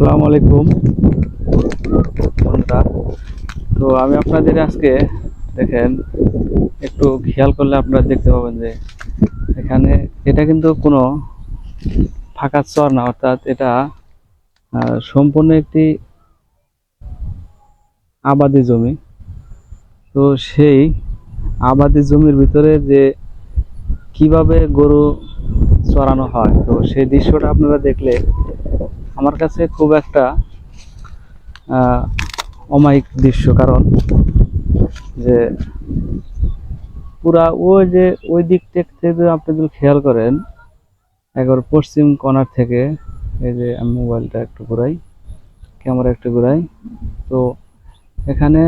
আসসালামু আলাইকুম। বন্ধুরা তো আমি আপনাদের আজকে দেখেন একটু খেয়াল করলে আপনারা দেখতে পাবেন যে এখানে এটা কিন্তু কোনো ফাঁকা চর না অর্থাৎ এটা সম্পূর্ণ একটি আবাদি জমি। তো সেই আবাদি জমির ভিতরে যে কীভাবে গরু চড়ানো হয় তো সেই দৃশ্যটা আপনারা দেখলে আমার কাছে খুব একটা অমায়িক দৃশ্য। কারণ যে পুরা ওই যে ওই দিক থেকে আপনি যদি খেয়াল করেন, একবার পশ্চিম কর্নার থেকে, এই যে আমি মোবাইলটা একটু ঘুরাই, ক্যামেরা একটু ঘুরাই, তো এখানে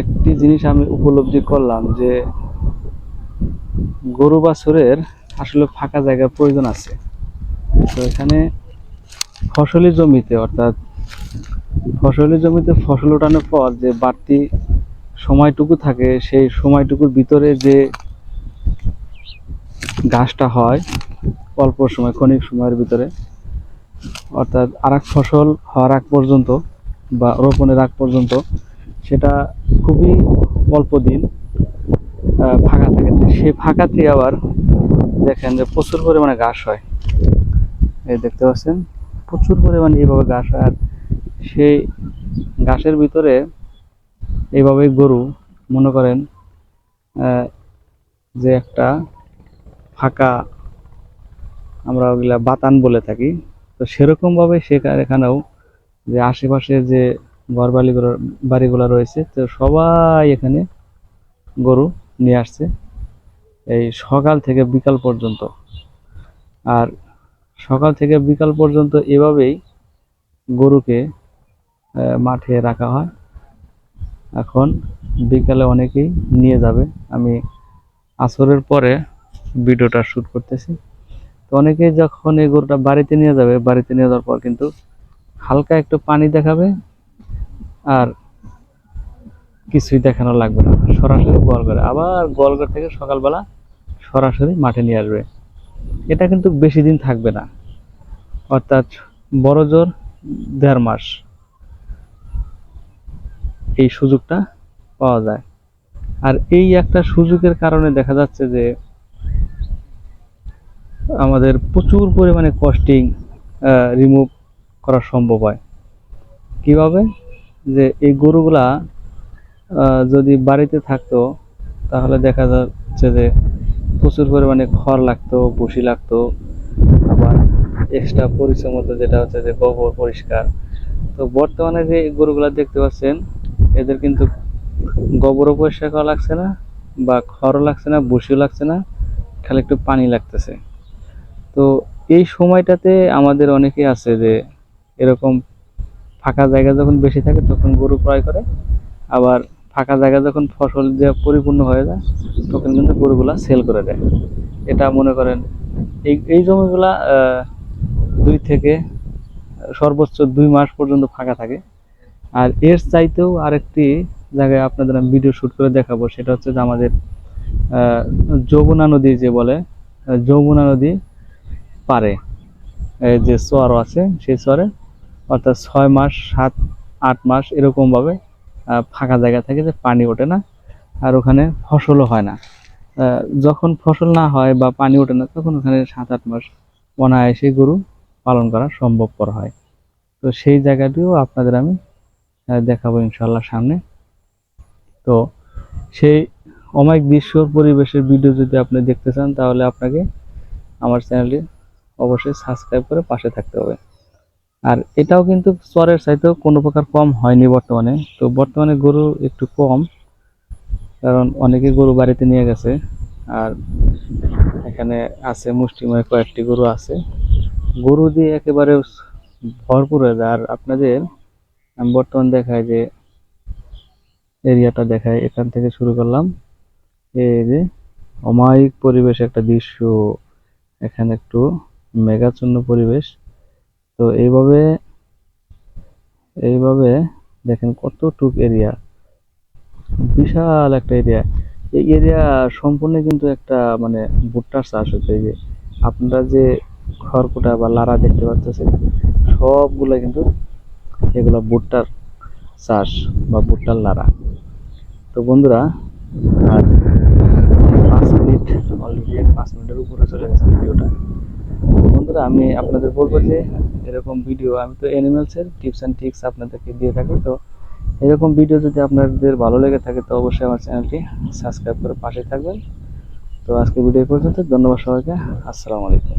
একটি জিনিস আমি উপলব্ধি করলাম যে গরু বাছুরের আসলে ফাঁকা জায়গার প্রয়োজন আছে। তো এখানে ফসলি জমিতে, অর্থাৎ ফসলি জমিতে ফসল ওঠানোর পর যে বাড়তি সময়টুকু থাকে, সেই সময়টুকুর ভিতরে যে ঘাসটা হয়, অল্প সময়, ক্ষণিক সময়ের ভিতরে, অর্থাৎ আর ফসল হওয়ার আগ পর্যন্ত বা রোপণের আগ পর্যন্ত, সেটা খুবই অল্প দিন ফাঁকা থাকে। সেই ফাঁকাতে আবার দেখেন যে প্রচুর পরিমাণে ঘাস হয়। এই দেখতে পাচ্ছেন? প্রচুর পরিমাণে এইভাবে ঘাস, আর সেই ঘাসের ভিতরে এইভাবে গরু, মনে করেন যে একটা ফাঁকা আমরা ওগুলা বাতান বলে থাকি, তো সেরকম ভাবে সেখানে এখানেও যে আশেপাশে যে ঘর বাড়িগুলো বাড়িগুলো রয়েছে, তো সবাই এখানে গরু নিয়ে আসছে, এই সকাল থেকে বিকাল পর্যন্ত। আর সকাল থেকে বিকাল পর্যন্ত এভাবেই গরুকে মাঠে রাখা হয়। এখন বিকালে অনেকেই নিয়ে যাবে। আমি আসরের পরে ভিডিওটা শ্যুট করতেছি। তো অনেকেই যখন এই গরুটা বাড়িতে নিয়ে যাবে, বাড়িতে নিয়ে যাওয়ার পর কিন্তু হালকা একটু পানি দেখাবে আর কিছুই দেখানো লাগবে না। সরাসরি গোয়াল গোয়ালঘরে, আবার গোয়ালঘর থেকে সকালবেলা সরাসরি মাঠে নিয়ে আসবে। এটা কিন্তু বেশি দিন থাকবে না। অর্থাৎ বড় জোর দেড় মাস এই সুযোগটা পাওয়া যায়। আর এই একটা সুযোগের কারণে দেখা যাচ্ছে যে আমাদের প্রচুর পরিমাণে কস্টিং রিমুভ করা সম্ভব হয়। কীভাবে? যে এই গরুগুলা যদি বাড়িতে থাকতো, তাহলে দেখা যাচ্ছে যে প্রচুর পরিমাণে খড় লাগতো, ভুসি লাগতো। আবার এক্সট্রা পরিশ্রম মতো যেটা হচ্ছে যে গোবর পরিষ্কার। তো বর্তমানে যে গরুগুলা দেখতে পাচ্ছেন, এদের কিন্তু গোবরও পরিষ্কার করা লাগছে না বা খড়ও লাগছে না, ভুসিও লাগছে না, খালি একটু পানি লাগতেছে। তো এই সময়টাতে আমাদের অনেকেই আছে যে এরকম ফাঁকা জায়গা যখন বেশি থাকে তখন গরু ক্রয় করে, আবার ফাঁকা জায়গা যখন ফসল যে পরিপূর্ণ হয়ে যায় তখন কিন্তু গরুগুলা সেল করে দেয়। এটা মনে করেন এই এই জমিগুলা দুই থেকে সর্বোচ্চ দুই মাস পর্যন্ত ফাঁকা থাকে। আর এর চাইতেও আরেকটি জায়গায় আপনাদের আমি ভিডিও শুট করে দেখাবো সেটা হচ্ছে যে আমাদের যমুনা নদী যে বলে যমুনা নদী পারে যে চর আছে সেই চরে অর্থাৎ ছয় মাস সাত আট মাস এরকম ভাবে আহ, ফাঁকা জায়গা থাকে যে পানি ওঠে না, আর ওখানে ফসলও হয় না। যখন ফসল না হয় বা পানি ওঠে না, তখন ওখানে সাত আট মাস অনায়াসে গরু পালন করা সম্ভবপর হয়। তো সেই জায়গাটিও আপনাদের আমি দেখাবো ইনশাল্লাহ সামনে। তো সেই অমায়িক দৃশ্যর পরিবেশের ভিডিও যদি আপনি দেখতে চান, তাহলে আপনাকে আমার চ্যানেলটি অবশ্যই সাবস্ক্রাইব করে পাশে থাকতে হবে। আর এটাও কিন্তু চরের চাইতেও কোনো প্রকার কম হয়নি বর্তমানে। তো বর্তমানে গরু একটু কম, কারণ অনেকে গরু বাড়িতে নিয়ে গেছে। আর এখানে আছে মুষ্টিময় কয়েকটি গরু আছে। গরু দিয়ে একেবারে ভরপুর হয়ে যায়। আর আপনাদের আমি বর্তমান দেখায় যে এরিয়াটা দেখায় এখান থেকে শুরু করলাম। এই যে অমায়িক পরিবেশ একটা দৃশ্য। এখানে একটু মেঘাচ্ছন্ন পরিবেশ। তো এইভাবে এইভাবে দেখেন কতটুক এরিয়া বিশাল একটা এরিয়া এই এরিয়া সম্পূর্ণ কিন্তু একটা মানে ভুট্টার চাষ হচ্ছে। এই যে আপনারা যে খড়কুটা বা লারা দেখতে পাচ্ছেন, সবগুলো কিন্তু এগুলো ভুট্টার চাষ বা ভুট্টার লারা। তো বন্ধুরা, আর পাঁচ মিনিট, অলরেডি পাঁচ মিনিটের উপরে চলে গেছে ভিডিওটা। বন্ধুরা, আমি আপনাদের বলব যে এরকম ভিডিও আমি তো অ্যানিমেলসের টিপস অ্যান্ড ট্রিক্স আপনাদেরকে দিয়ে থাকি। তো এরকম ভিডিও যদি আপনাদের ভালো লেগে থাকে, তো অবশ্যই আমার চ্যানেলটি সাবস্ক্রাইব করে পাশে থাকবেন। তো আজকে ভিডিও পর্যন্ত। ধন্যবাদ সবাইকে। আসসালামু আলাইকুম।